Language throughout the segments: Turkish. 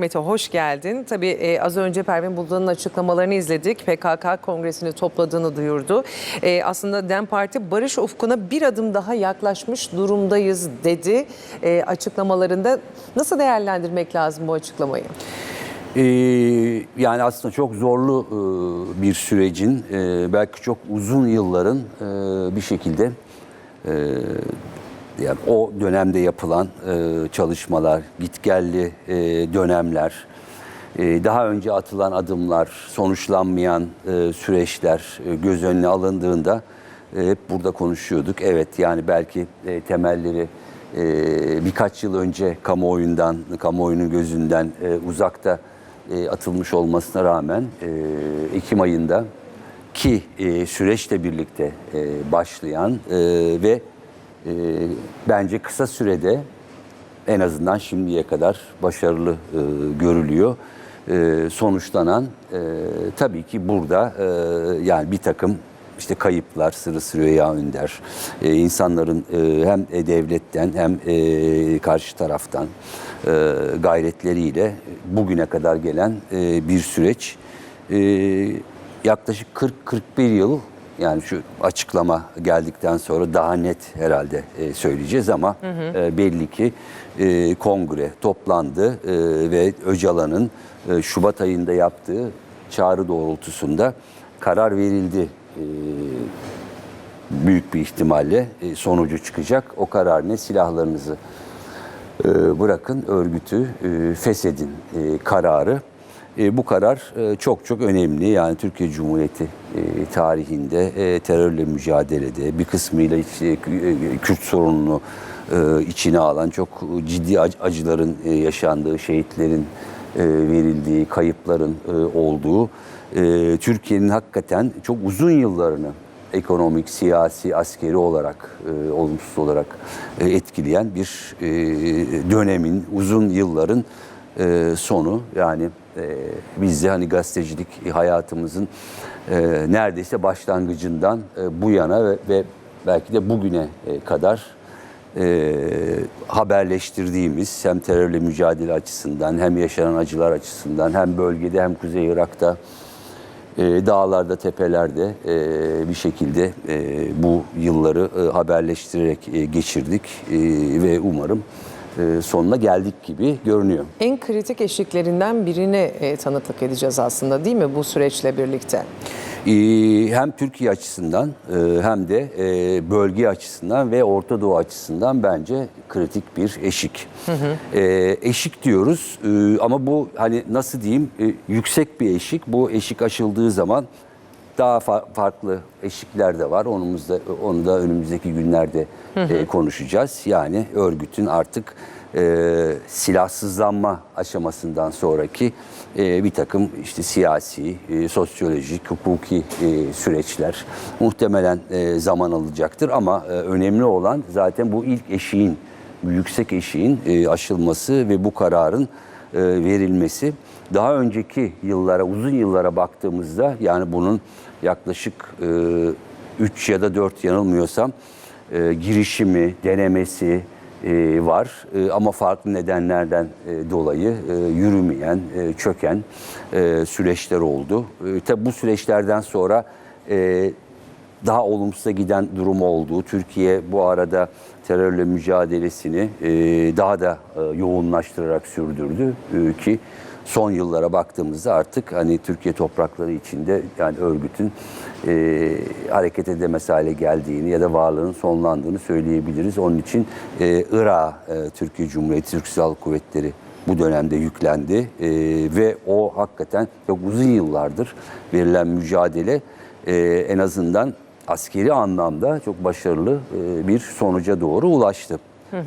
Mete hoş geldin. Tabii e, az önce Pervin Buldan'ın açıklamalarını izledik. PKK kongresini topladığını duyurdu. E, aslında DEM Parti barış ufkuna bir adım daha yaklaşmış durumdayız dedi e, açıklamalarında. Nasıl değerlendirmek lazım bu açıklamayı? Ee, yani aslında çok zorlu e, bir sürecin, e, belki çok uzun yılların e, bir şekilde e, yani o dönemde yapılan e, çalışmalar, gitgelli e, dönemler, e, daha önce atılan adımlar, sonuçlanmayan e, süreçler e, göz önüne alındığında e, hep burada konuşuyorduk. Evet yani belki e, temelleri e, birkaç yıl önce kamuoyundan, kamuoyunun gözünden e, uzakta e, atılmış olmasına rağmen e, Ekim ayında ki e, süreçle birlikte e, başlayan e, ve e, bence kısa sürede en azından şimdiye kadar başarılı e, görülüyor. E, sonuçlanan e, tabii ki burada e, yani bir takım işte kayıplar Sırrı Süreyya Önder, e, insanların e, hem e, devletten hem e, karşı taraftan e, gayretleriyle bugüne kadar gelen e, bir süreç. E, yaklaşık 40-41 yıl yani şu açıklama geldikten sonra daha net herhalde e, söyleyeceğiz ama e, belli ki e, kongre toplandı e, ve Öcalan'ın e, Şubat ayında yaptığı çağrı doğrultusunda karar verildi. E, büyük bir ihtimalle e, sonucu çıkacak. O karar ne? Silahlarınızı e, bırakın, örgütü e, feshedin e, kararı. E, bu karar e, çok çok önemli. Yani Türkiye Cumhuriyeti e, tarihinde terörle mücadelede bir kısmıyla işte, Kürt sorununu içine alan çok ciddi ac- acıların yaşandığı, şehitlerin verildiği, kayıpların olduğu Türkiye'nin hakikaten çok uzun yıllarını ekonomik, siyasi, askeri olarak, e, olumsuz olarak e, etkileyen bir e, dönemin, uzun yılların e, sonu. Yani e, biz de hani gazetecilik hayatımızın e, neredeyse başlangıcından e, bu yana ve, belki de bugüne e, kadar haberleştirdiğimiz hem terörle mücadele açısından hem yaşanan acılar açısından hem bölgede hem Kuzey Irak'ta dağlarda, tepelerde bir şekilde bu yılları haberleştirerek geçirdik ve umarım sonuna geldik gibi görünüyor. En kritik eşiklerinden birine e, tanıklık edeceğiz aslında değil mi bu süreçle birlikte? Hem Türkiye açısından e, hem de e, bölge açısından ve Orta Doğu açısından bence kritik bir eşik. Ee, eşik diyoruz e, ama bu hani nasıl diyeyim e, yüksek bir eşik. Bu eşik aşıldığı zaman daha fa- farklı eşikler de var. Onumuzda, onu da önümüzdeki günlerde e, konuşacağız. Yani örgütün artık e, silahsızlanma aşamasından sonraki e, bir takım işte siyasi, e, sosyolojik, hukuki e, süreçler muhtemelen e, zaman alacaktır. Ama e, önemli olan zaten bu ilk eşiğin, yüksek eşiğin e, aşılması ve bu kararın e, verilmesi. Daha önceki yıllara, uzun yıllara baktığımızda yani bunun yaklaşık 3 ya da 4 yanılmıyorsam e, girişimi, denemesi e, var. E, ama farklı nedenlerden e, dolayı e, yürümeyen, e, çöken e, süreçler oldu. E, tabii bu süreçlerden sonra e, daha olumsuza giden durum oldu. Türkiye bu arada terörle mücadelesini e, daha da e, yoğunlaştırarak sürdürdü E, ki son yıllara baktığımızda artık hani Türkiye toprakları içinde yani örgütün e, hareket edemez hale geldiğini ya da varlığının sonlandığını söyleyebiliriz. Onun için e, Irak'a e, Türkiye Cumhuriyeti Türk Silahlı Kuvvetleri bu dönemde yüklendi E, ve o hakikaten çok uzun yıllardır verilen mücadele e, en azından askeri anlamda çok başarılı e, bir sonuca doğru ulaştı.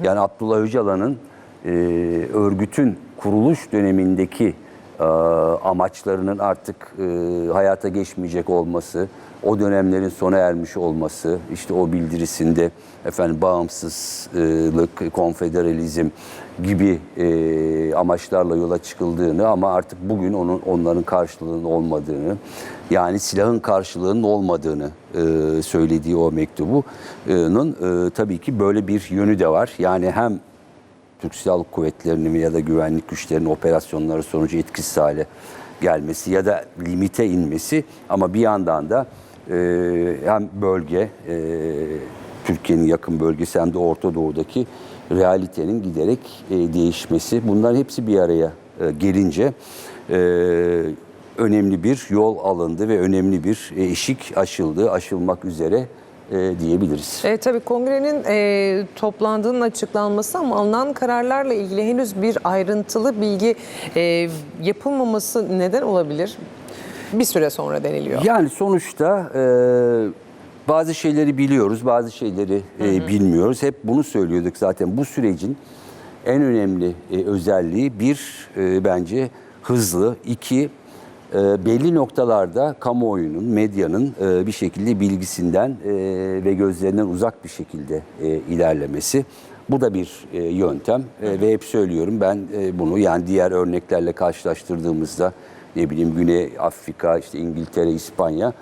Yani Abdullah Öcalan'ın e, örgütün kuruluş dönemindeki amaçlarının artık e, hayata geçmeyecek olması, o dönemlerin sona ermiş olması, işte o bildirisinde efendim bağımsızlık, konfederalizm gibi e, amaçlarla yola çıkıldığını ama artık bugün onun onların karşılığının olmadığını, yani silahın karşılığının olmadığını e, söylediği o mektubunun tabii ki böyle bir yönü de var. Yani hem Türk Silahlı Kuvvetleri'nin ya da güvenlik güçlerinin operasyonları sonucu etkisiz hale gelmesi ya da limite inmesi. Ama bir yandan da e, hem bölge e, Türkiye'nin yakın bölgesi hem de Orta Doğu'daki realitenin giderek e, değişmesi. Bunların hepsi bir araya e, gelince e, önemli bir yol alındı ve önemli bir e, eşik aşıldı, aşılmak üzere e, diyebiliriz. E, tabii kongrenin e, toplandığının açıklanması ama alınan kararlarla ilgili henüz bir ayrıntılı bilgi e, yapılmaması neden olabilir? Bir süre sonra deniliyor. Yani sonuçta e, bazı şeyleri biliyoruz, bazı şeyleri e, bilmiyoruz. Hep bunu söylüyorduk zaten. Bu sürecin en önemli e, özelliği bir e, bence hızlı, iki belli noktalarda kamuoyunun, medyanın e, bir şekilde bilgisinden e, ve gözlerinden uzak bir şekilde e, ilerlemesi. Bu da bir yöntem ve hep söylüyorum ben bunu yani diğer örneklerle karşılaştırdığımızda ne bileyim Güney Afrika, işte İngiltere, İspanya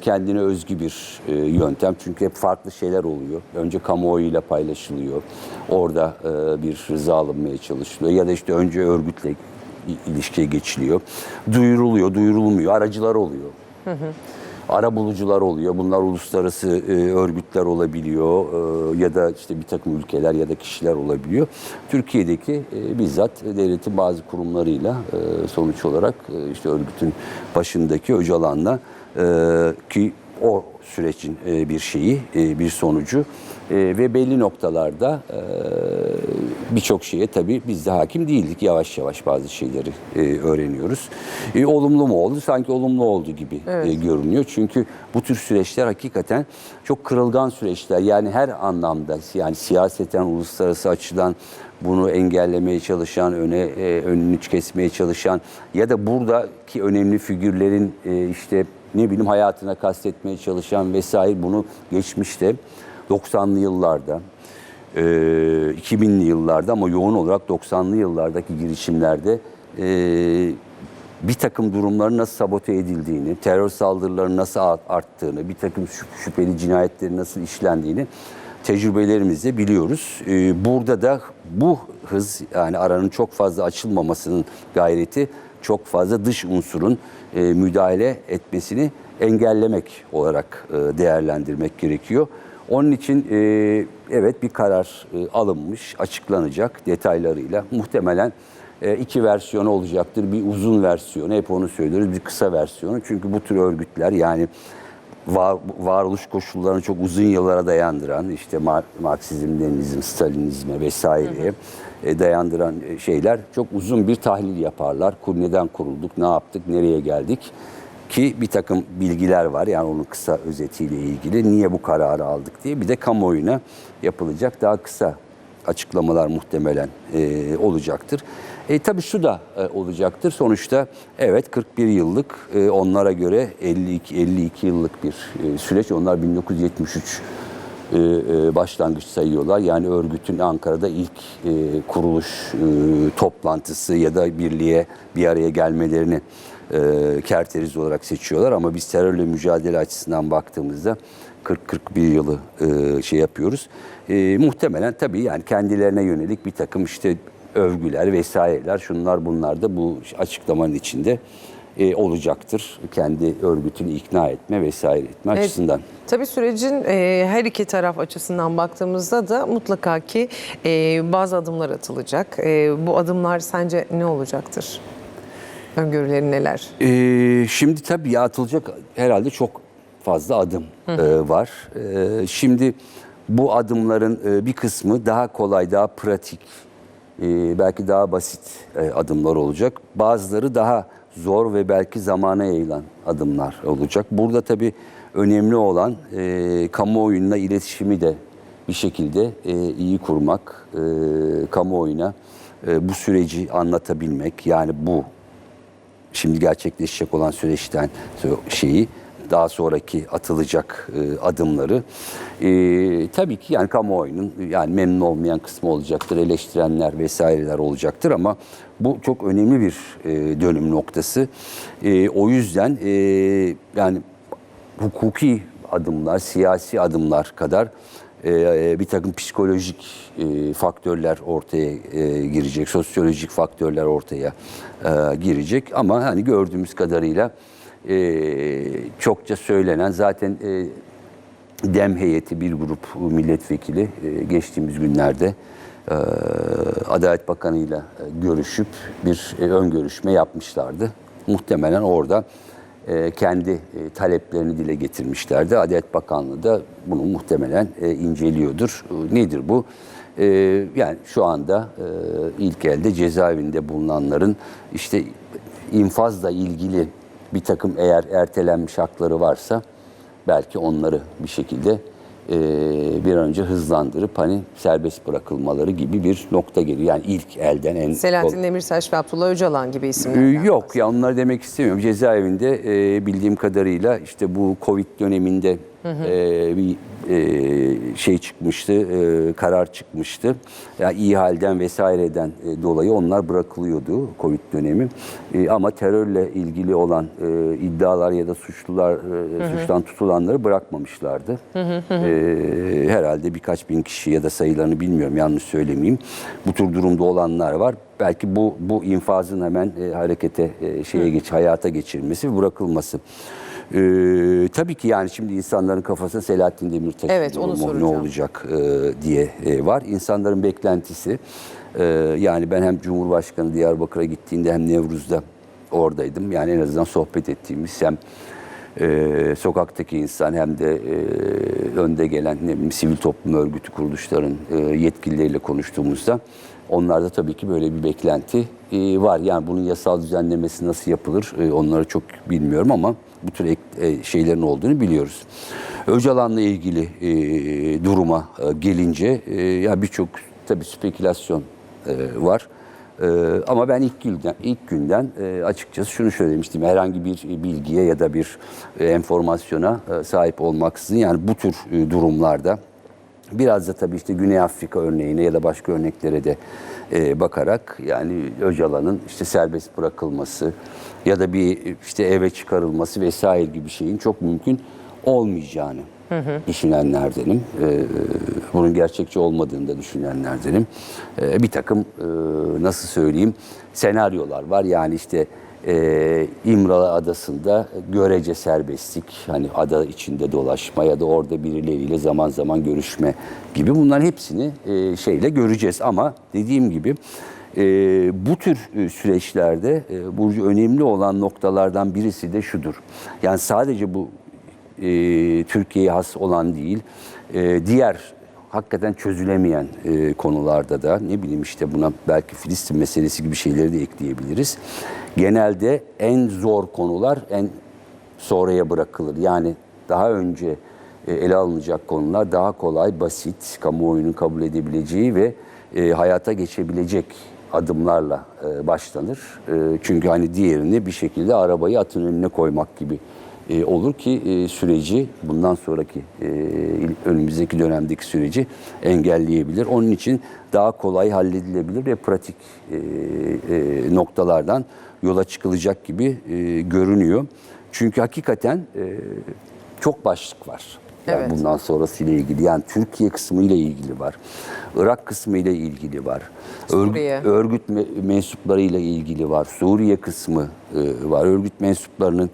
kendine özgü bir yöntem. Çünkü hep farklı şeyler oluyor. Önce kamuoyuyla paylaşılıyor. Orada bir rıza alınmaya çalışılıyor. Ya da işte önce örgütle ilişkiye geçiliyor. Duyuruluyor, duyurulmuyor. Aracılar oluyor. Ara bulucular oluyor. Bunlar uluslararası e, örgütler olabiliyor e, ya da işte bir takım ülkeler ya da kişiler olabiliyor. Türkiye'deki e, bizzat devletin bazı kurumlarıyla e, sonuç olarak e, işte örgütün başındaki Öcalan'la e, ki o sürecin e, bir şeyi, e, bir sonucu E, ve belli noktalarda e, birçok şeye tabii biz de hakim değildik. Yavaş yavaş bazı şeyleri e, öğreniyoruz. E, olumlu mu oldu? Sanki olumlu oldu gibi e, görünüyor. Çünkü bu tür süreçler hakikaten çok kırılgan süreçler. Yani her anlamda yani siyaseten, uluslararası açıdan bunu engellemeye çalışan, öne e, önünü kesmeye çalışan ya da buradaki önemli figürlerin e, işte ne bileyim hayatına kastetmeye çalışan vesaire bunu geçmişte 90'lı yıllarda e, 2000'li yıllarda ama yoğun olarak 90'lı yıllardaki girişimlerde e, bir takım durumların nasıl sabote edildiğini, terör saldırılarının nasıl art- arttığını, bir takım şüp- şüpheli cinayetlerin nasıl işlendiğini tecrübelerimizle biliyoruz. E, burada da bu hız yani aranın çok fazla açılmamasının gayreti çok fazla dış unsurun e, müdahale etmesini engellemek olarak e, değerlendirmek gerekiyor. Onun için e, evet bir karar e, alınmış, açıklanacak detaylarıyla. Muhtemelen e, iki versiyonu olacaktır. Bir uzun versiyonu, hep onu söylüyoruz, bir kısa versiyonu. Çünkü bu tür örgütler yani var, varoluş koşullarını çok uzun yıllara dayandıran, işte Mar- Marksizm, Leninizm, Stalinizme vesaireye e, dayandıran e, şeyler çok uzun bir tahlil yaparlar. Neden kurulduk, ne yaptık, nereye geldik? Ki bir takım bilgiler var yani onun kısa özetiyle ilgili. Niye bu kararı aldık diye. Bir de kamuoyuna yapılacak daha kısa açıklamalar muhtemelen e, olacaktır. E, tabii şu da e, olacaktır. Sonuçta evet 41 yıllık e, onlara göre 52 52 yıllık bir e, süreç. Onlar 1973 e, e, başlangıç sayıyorlar. Yani örgütün Ankara'da ilk e, kuruluş e, toplantısı ya da birliğe bir araya gelmelerini e, kerteriz olarak seçiyorlar. Ama biz terörle mücadele açısından baktığımızda 40-41 yılı e, şey yapıyoruz. E, muhtemelen tabii yani kendilerine yönelik bir takım işte övgüler vesaireler şunlar bunlar da bu açıklamanın içinde e, olacaktır. Kendi örgütünü ikna etme vesaire etme Evet. açısından. Tabii sürecin e, her iki taraf açısından baktığımızda da mutlaka ki e, bazı adımlar atılacak. E, bu adımlar sence ne olacaktır? Öngörüleri neler? Ee, şimdi tabii atılacak herhalde çok fazla adım e, var. E, şimdi bu adımların e, bir kısmı daha kolay, daha pratik, e, belki daha basit e, adımlar olacak. Bazıları daha zor ve belki zamana yayılan adımlar olacak. Burada tabii önemli olan e, kamuoyuyla iletişimi de bir şekilde e, iyi kurmak, e, kamuoyuna e, bu süreci anlatabilmek. Yani bu şimdi gerçekleşecek olan süreçten şeyi daha sonraki atılacak e, adımları e, tabii ki yani kamuoyunun yani memnun olmayan kısmı olacaktır, eleştirenler vesaireler olacaktır ama bu çok önemli bir e, dönüm noktası. E, o yüzden e, yani hukuki adımlar, siyasi adımlar kadar e, bir takım psikolojik e, faktörler ortaya e, girecek, sosyolojik faktörler ortaya e, girecek. Ama hani gördüğümüz kadarıyla e, çokça söylenen zaten e, Dem heyeti bir grup milletvekili e, geçtiğimiz günlerde e, Adalet Bakanı ile görüşüp bir e, ön görüşme yapmışlardı. Muhtemelen orada e, kendi e, taleplerini dile getirmişlerdi. Adalet Bakanlığı da bunu muhtemelen e, inceliyordur. E, Nedir bu? E, Yani şu anda e, ilk elde cezaevinde bulunanların işte infazla ilgili bir takım eğer ertelenmiş hakları varsa belki onları bir şekilde e, bir an önce hızlandırıp hani serbest bırakılmaları gibi bir nokta geliyor. Yani ilk elden en Selahattin Demirtaş ve Abdullah Öcalan gibi ee, isimler. Yok ya onları demek istemiyorum. Cezaevinde e, bildiğim kadarıyla işte bu Covid döneminde e, bir e, şey çıkmıştı, e, karar çıkmıştı. Ya iyi halden vesaireden e, dolayı onlar bırakılıyordu Covid dönemi. E, ama terörle ilgili olan e, iddialar ya da suçlular e, suçtan tutulanları bırakmamışlardı. E, herhalde birkaç bin kişi ya da sayılarını bilmiyorum yanlış söylemeyeyim. Bu tür durumda olanlar var belki bu bu infazın hemen e, harekete e, şeye geç hayata geçirilmesi bırakılması. E, tabii ki yani şimdi insanların kafasında Selahattin Demirtaş Evet, onu durumu ne soracağım. olacak e, diye e, var. İnsanların beklentisi e, yani ben hem Cumhurbaşkanı Diyarbakır'a gittiğinde hem Nevruz'da oradaydım. Yani en azından sohbet ettiğimiz hem e, sokaktaki insan hem de e, önde gelen ne bileyim, sivil toplum örgütü kuruluşların e, yetkilileriyle konuştuğumuzda onlarda tabii ki böyle bir beklenti e, var. Yani bunun yasal düzenlemesi nasıl yapılır e, onları çok bilmiyorum ama bu tür e, şeylerin olduğunu biliyoruz. Öcalan'la ilgili duruma gelince ya birçok tabii spekülasyon var. Ama ben ilk günden, ilk günden açıkçası şunu söylemiştim. Herhangi bir bilgiye ya da bir enformasyona sahip olmaksızın yani bu tür durumlarda biraz da tabii işte Güney Afrika örneğine ya da başka örneklere de e, bakarak yani Öcalan'ın işte serbest bırakılması ya da bir işte eve çıkarılması vesaire gibi şeyin çok mümkün olmayacağını düşünenlerdenim. Ee, bunun gerçekçi olmadığını da düşünenlerdenim. Ee, bir takım e, nasıl söyleyeyim senaryolar var. Yani işte e, İmralı Adası'nda görece serbestlik, hani ada içinde dolaşma ya da orada birileriyle zaman zaman görüşme gibi bunların hepsini e, şeyle göreceğiz. Ama dediğim gibi e, bu tür e, süreçlerde e, Burcu önemli olan noktalardan birisi de şudur. Yani sadece bu e, Türkiye'ye has olan değil, e, diğer hakikaten çözülemeyen e, konularda da ne bileyim işte buna belki Filistin meselesi gibi şeyleri de ekleyebiliriz. Genelde en zor konular en sonraya bırakılır. Yani daha önce e, ele alınacak konular daha kolay, basit, kamuoyunun kabul edebileceği ve e, hayata geçebilecek adımlarla e, başlanır. E, çünkü hani diğerini bir şekilde arabayı atın önüne koymak gibi e, olur ki e, süreci bundan sonraki e, önümüzdeki dönemdeki süreci engelleyebilir. Onun için daha kolay halledilebilir ve pratik e, e, noktalardan yola çıkılacak gibi e, görünüyor. Çünkü hakikaten e, çok başlık var. Yani Evet. bundan sonrasıyla ilgili yani Türkiye kısmı ile ilgili var. Irak kısmı ile ilgili var. Suriye. örgüt me- mensupları ile ilgili var. Suriye kısmı e, var. Örgüt mensuplarının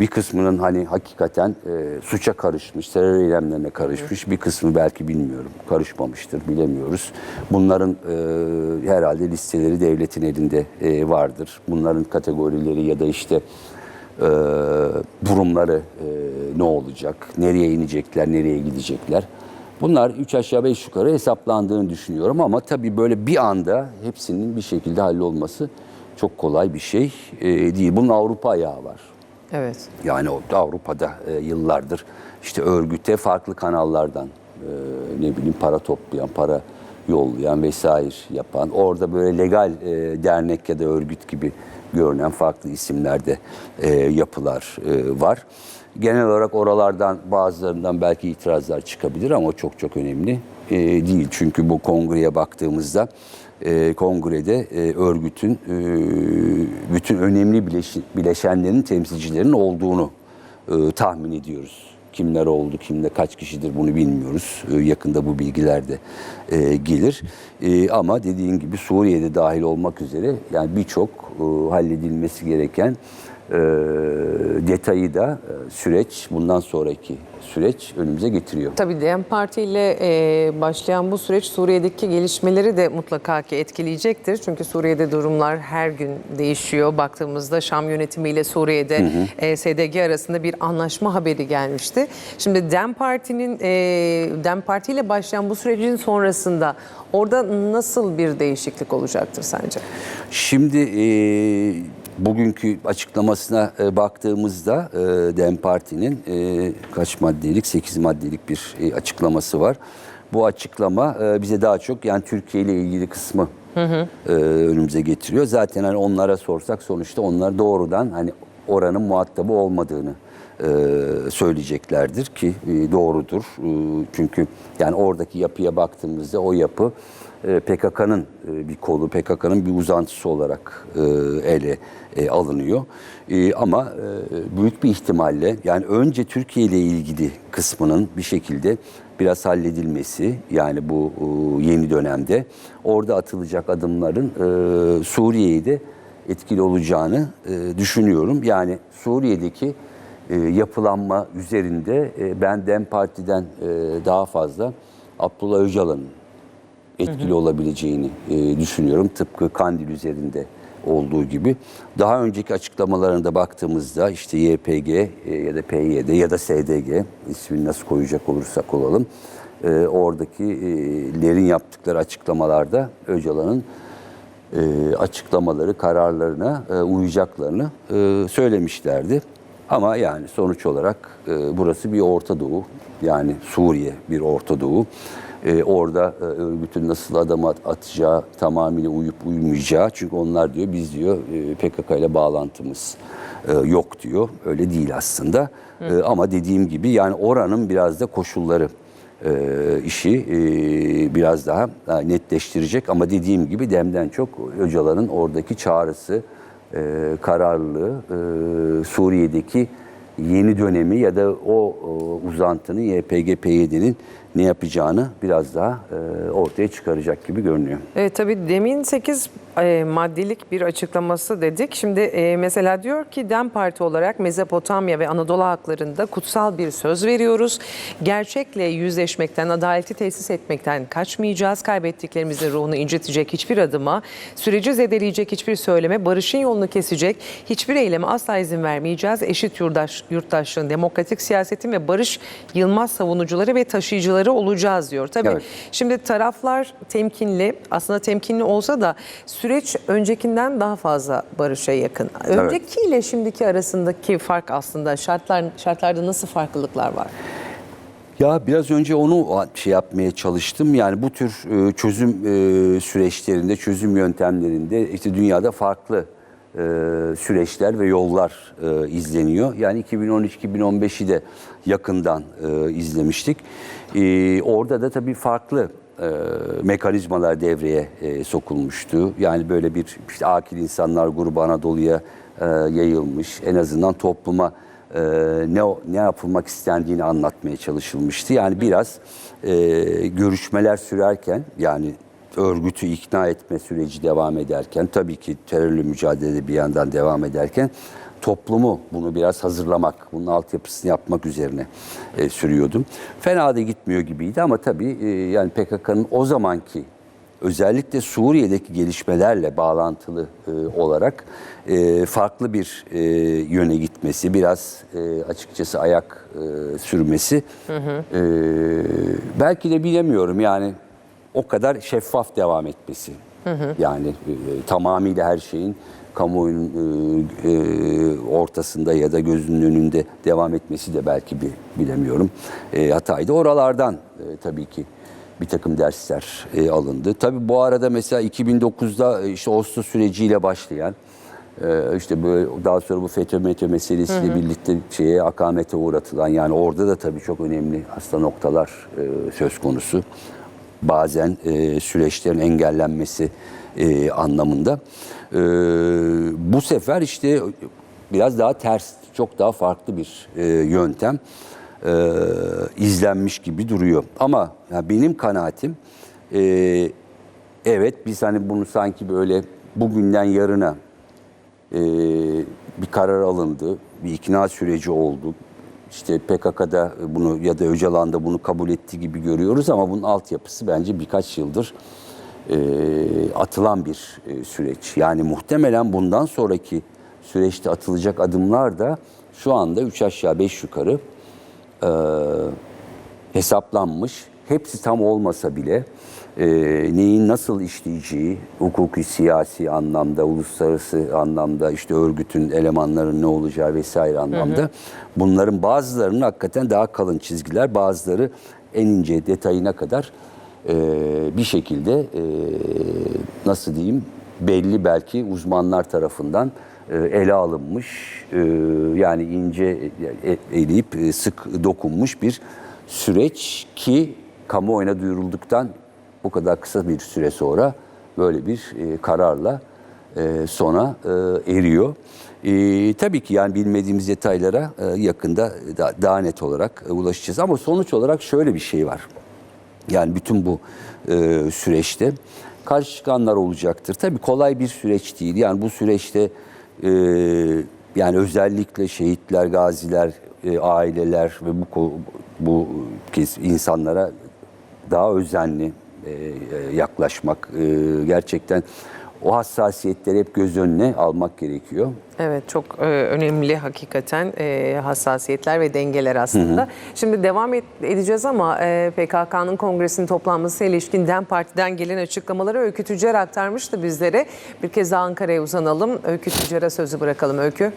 bir kısmının hani hakikaten e, suça karışmış, terör eylemlerine karışmış. Bir kısmı belki bilmiyorum, karışmamıştır, bilemiyoruz. Bunların e, herhalde listeleri devletin elinde e, vardır. Bunların kategorileri ya da işte e, durumları e, ne olacak, nereye inecekler, nereye gidecekler. Bunlar üç aşağı beş yukarı hesaplandığını düşünüyorum ama tabii böyle bir anda hepsinin bir şekilde hallolması çok kolay bir şey e, değil. Bunun Avrupa ayağı var. Evet. Yani Avrupa'da e, yıllardır işte örgüte farklı kanallardan e, ne bileyim para toplayan, para yollayan vesaire yapan, orada böyle legal e, dernek ya da örgüt gibi görünen farklı isimlerde e, yapılar e, var. Genel olarak oralardan bazılarından belki itirazlar çıkabilir ama o çok çok önemli e, değil. Çünkü bu kongreye baktığımızda e, kongrede e, örgütün e, bütün önemli bileşi- bileşenlerin temsilcilerinin olduğunu e, tahmin ediyoruz. Kimler oldu, kimde kaç kişidir bunu bilmiyoruz. E, yakında bu bilgiler de e, gelir. E, ama dediğin gibi Suriye'de dahil olmak üzere yani birçok e, halledilmesi gereken e, detayı da e, süreç, bundan sonraki süreç önümüze getiriyor. Tabii DEM Parti ile e, başlayan bu süreç Suriye'deki gelişmeleri de mutlaka ki etkileyecektir. Çünkü Suriye'de durumlar her gün değişiyor. Baktığımızda Şam yönetimiyle Suriye'de e, SDG arasında bir anlaşma haberi gelmişti. Şimdi DEM Parti'nin e, DEM Parti ile başlayan bu sürecin sonrasında orada nasıl bir değişiklik olacaktır sence? Şimdi e, bugünkü açıklamasına e, baktığımızda e, DEM Parti'nin e, kaç maddelik, 8 maddelik bir e, açıklaması var. Bu açıklama e, bize daha çok yani Türkiye ile ilgili kısmı e, önümüze getiriyor. Zaten hani onlara sorsak sonuçta onlar doğrudan hani oranın muhatabı olmadığını e, söyleyeceklerdir ki e, doğrudur. E, çünkü yani oradaki yapıya baktığımızda o yapı PKK'nın e, bir kolu, PKK'nın bir uzantısı olarak e, ele e, alınıyor. E, Ama e, büyük bir ihtimalle yani önce Türkiye ile ilgili kısmının bir şekilde biraz halledilmesi yani bu e, yeni dönemde orada atılacak adımların e, Suriye'yi de etkili olacağını e, düşünüyorum. Yani Suriye'deki e, yapılanma üzerinde e, ben DEM Parti'den e, daha fazla Abdullah Öcalan'ın etkili olabileceğini e, düşünüyorum. Tıpkı Kandil üzerinde olduğu gibi. Daha önceki açıklamalarına baktığımızda işte YPG e, ya da PYD ya da SDG ismini nasıl koyacak olursak olalım. E, oradakilerin yaptıkları açıklamalarda Öcalan'ın e, açıklamaları, kararlarına e, uyacaklarını e, söylemişlerdi. Ama yani sonuç olarak e, burası bir Orta Doğu. Yani Suriye bir Orta Doğu. E, orada e, örgütün nasıl adam at- atacağı, tamamıyla uyup uymayacağı. Çünkü onlar diyor biz diyor e, PKK ile bağlantımız e, yok diyor. Öyle değil aslında. E, ama dediğim gibi yani oranın biraz da koşulları e, işi e, biraz daha e, netleştirecek. Ama dediğim gibi Dem'den çok Öcalan'ın oradaki çağrısı, e, kararlılığı, e, Suriye'deki yeni dönemi ya da o, o uzantının YPG, PYD'nin ne yapacağını biraz daha e, ortaya çıkaracak gibi görünüyor. Evet tabii demin 8 e, maddelik bir açıklaması dedik. Şimdi e, mesela diyor ki DEM Parti olarak Mezopotamya ve Anadolu haklarında kutsal bir söz veriyoruz. Gerçekle yüzleşmekten, adaleti tesis etmekten kaçmayacağız. Kaybettiklerimizin ruhunu incitecek hiçbir adıma, süreci zedeleyecek hiçbir söyleme, barışın yolunu kesecek hiçbir eyleme asla izin vermeyeceğiz. Eşit yurttaş, yurttaşlığın, demokratik siyasetin ve barış yılmaz savunucuları ve taşıyıcıları olacağız diyor. Tabii Evet. Şimdi taraflar temkinli, aslında temkinli olsa da süreç öncekinden daha fazla barışa yakın. Öncekiyle şimdiki arasındaki fark aslında şartlar şartlarda nasıl farklılıklar var? Ya biraz önce onu şey yapmaya çalıştım. Yani bu tür e, çözüm e, süreçlerinde, çözüm yöntemlerinde işte dünyada farklı e, süreçler ve yollar e, izleniyor. Yani 2013-2015'i de yakından e, izlemiştik. E, orada da tabii farklı e, mekanizmalar devreye e, sokulmuştu. Yani böyle bir işte akil insanlar grubu Anadolu'ya e, yayılmış. En azından topluma e, ne ne yapılmak istendiğini anlatmaya çalışılmıştı. Yani biraz e, görüşmeler sürerken yani örgütü ikna etme süreci devam ederken tabii ki terörle mücadele bir yandan devam ederken toplumu bunu biraz hazırlamak, bunun altyapısını yapmak üzerine e, sürüyordum. Fena da gitmiyor gibiydi ama tabii e, yani PKK'nın o zamanki özellikle Suriye'deki gelişmelerle bağlantılı e, olarak e, farklı bir e, yöne gitmesi, biraz e, açıkçası ayak e, sürmesi e, belki de bilemiyorum yani o kadar şeffaf devam etmesi. Yani e, tamamıyla her şeyin kamuoyunun e, e, ortasında ya da gözünün önünde devam etmesi de belki bir bilemiyorum. E, hataydı. Oralardan e, tabii ki bir takım dersler e, alındı. Tabii bu arada mesela 2009'da e, işte Ağustos süreciyle başlayan e, işte böyle daha sonra bu FETÖ METÖ meselesiyle birlikte şeye akamete uğratılan yani orada da tabii çok önemli hasta noktalar e, söz konusu. Bazen e, süreçlerin engellenmesi e, anlamında. E, bu sefer işte biraz daha ters, çok daha farklı bir e, yöntem. e, izlenmiş gibi duruyor. Ama ya benim kanaatim e, evet biz hani bunu sanki böyle bugünden yarına e, bir karar alındı, bir ikna süreci oldu. İşte PKK'da bunu ya da Öcalan da bunu kabul ettiği gibi görüyoruz ama bunun altyapısı bence birkaç yıldır e, atılan bir e, süreç. Yani muhtemelen bundan sonraki süreçte atılacak adımlar da şu anda üç aşağı beş yukarı e, hesaplanmış. Hepsi tam olmasa bile e, neyin nasıl işleyeceği, hukuki, siyasi anlamda, uluslararası anlamda, işte örgütün elemanların ne olacağı vesaire anlamda. Bunların bazılarının hakikaten daha kalın çizgiler, bazıları en ince detayına kadar e, bir şekilde e, nasıl diyeyim belli belki uzmanlar tarafından e, ele alınmış e, yani ince e, eleyip sık dokunmuş bir süreç ki kamuoyuna duyurulduktan bu kadar kısa bir süre sonra böyle bir e, kararla e, sona e, eriyor. E, tabii ki yani bilmediğimiz detaylara e, yakında da, daha net olarak e, ulaşacağız ama sonuç olarak şöyle bir şey var. Yani bütün bu e, süreçte karşı çıkanlar olacaktır. Tabii kolay bir süreç değil. Yani bu süreçte e, yani özellikle şehitler, gaziler, e, aileler ve bu bu insanlara daha özenli yaklaşmak e, gerçekten o hassasiyetleri hep göz önüne almak gerekiyor. Evet çok e, önemli hakikaten e, hassasiyetler ve dengeler aslında. Şimdi devam et- edeceğiz ama e, PKK'nın kongresinin toplanmasına ilişkin DEM Parti'den gelen açıklamaları Öykü Tüccar aktarmıştı bizlere. Bir kez daha Ankara'ya uzanalım. Öykü Tüccar'a sözü bırakalım. Öykü.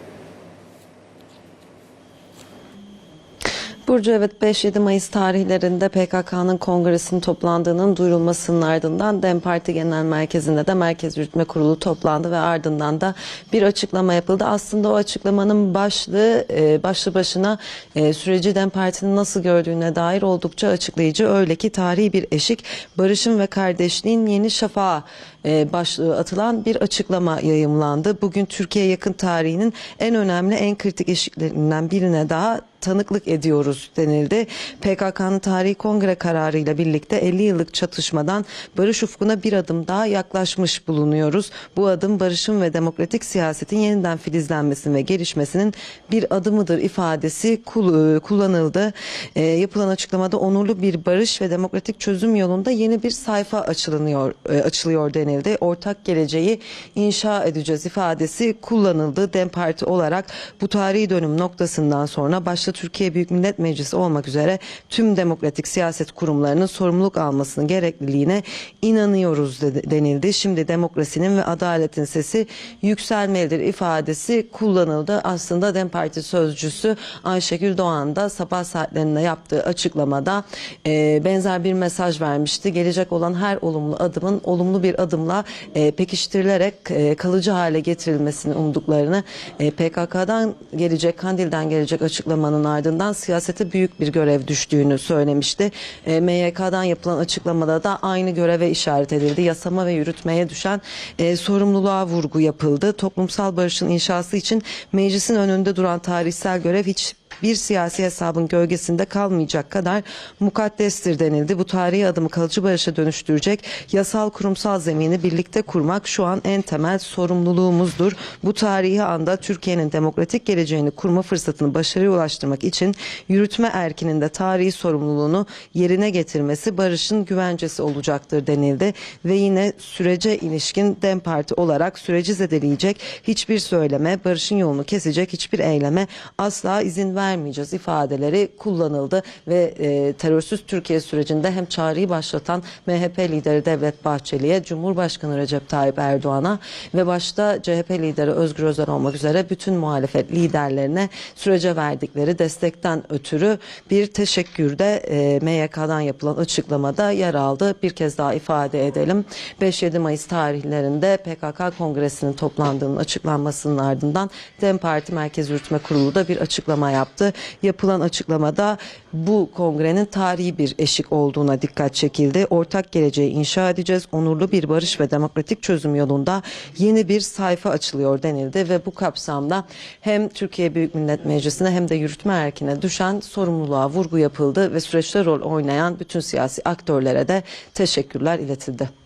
Burcu evet 5-7 Mayıs tarihlerinde PKK'nın kongresinin toplandığının duyurulmasının ardından DEM Parti Genel Merkezi'nde de Merkez Yürütme Kurulu toplandı ve ardından da bir açıklama yapıldı. Aslında o açıklamanın başlığı e, başlı başına e, süreci DEM Parti'nin nasıl gördüğüne dair oldukça açıklayıcı. Öyle ki tarihi bir eşik barışın ve kardeşliğin yeni şafağı başlığı atılan bir açıklama yayımlandı. Bugün Türkiye yakın tarihinin en önemli en kritik eşiklerinden birine daha tanıklık ediyoruz denildi. PKK'nın tarihi kongre kararıyla birlikte 50 yıllık çatışmadan barış ufkuna bir adım daha yaklaşmış bulunuyoruz. Bu adım barışın ve demokratik siyasetin yeniden filizlenmesinin ve gelişmesinin bir adımıdır ifadesi e, kullanıldı. E, yapılan açıklamada onurlu bir barış ve demokratik çözüm yolunda yeni bir sayfa açılıyor e, açılıyor denildi. Ortak geleceği inşa edeceğiz ifadesi kullanıldı. Dem Parti olarak bu tarihi dönüm noktasından sonra başta Türkiye Büyük Millet Meclisi olmak üzere tüm demokratik siyaset kurumlarının sorumluluk almasının gerekliliğine inanıyoruz denildi. Şimdi demokrasinin ve adaletin sesi yükselmelidir ifadesi kullanıldı. Aslında Dem Parti sözcüsü Ayşegül Doğan da sabah saatlerinde yaptığı açıklamada e, benzer bir mesaj vermişti. Gelecek olan her olumlu adımın olumlu bir adımla e, pekiştirilerek e, kalıcı hale getirilmesini umduklarını e, PKK'dan gelecek, Kandil'den gelecek açıklamanın ardından siyasete büyük bir görev düştüğünü söylemişti. E, MYK'dan yapılan açıklamada da aynı göreve işaret edildi. Yasama ve yürütmeye düşen e, sorumluluğa vurgu yapıldı. Toplumsal barışın inşası için meclisin önünde duran tarihsel görev hiç bir siyasi hesabın gölgesinde kalmayacak kadar mukaddestir denildi. Bu tarihi adımı kalıcı barışa dönüştürecek yasal kurumsal zemini birlikte kurmak şu an en temel sorumluluğumuzdur. Bu tarihi anda Türkiye'nin demokratik geleceğini kurma fırsatını başarıya ulaştırmak için yürütme erkinin de tarihi sorumluluğunu yerine getirmesi barışın güvencesi olacaktır denildi. Ve yine sürece ilişkin DEM Parti olarak süreci zedeleyecek hiçbir söyleme, barışın yolunu kesecek hiçbir eyleme asla izin vermeyeceğiz ifadeleri kullanıldı ve e, terörsüz Türkiye sürecinde hem çağrıyı başlatan MHP lideri Devlet Bahçeli'ye, Cumhurbaşkanı Recep Tayyip Erdoğan'a ve başta CHP lideri Özgür Özel olmak üzere bütün muhalefet liderlerine sürece verdikleri destekten ötürü bir teşekkürde e, MYK'dan yapılan açıklamada yer aldı. Bir kez daha ifade edelim. 5-7 Mayıs tarihlerinde PKK Kongresi'nin toplandığının açıklanmasının ardından DEM Parti Merkez Yürütme Kurulu da bir açıklama yaptı. Yaptı. Yapılan açıklamada bu kongrenin tarihi bir eşik olduğuna dikkat çekildi. Ortak geleceği inşa edeceğiz. Onurlu bir barış ve demokratik çözüm yolunda yeni bir sayfa açılıyor denildi ve bu kapsamda hem Türkiye Büyük Millet Meclisi'ne hem de yürütme erkine düşen sorumluluğa vurgu yapıldı ve süreçte rol oynayan bütün siyasi aktörlere de teşekkürler iletildi.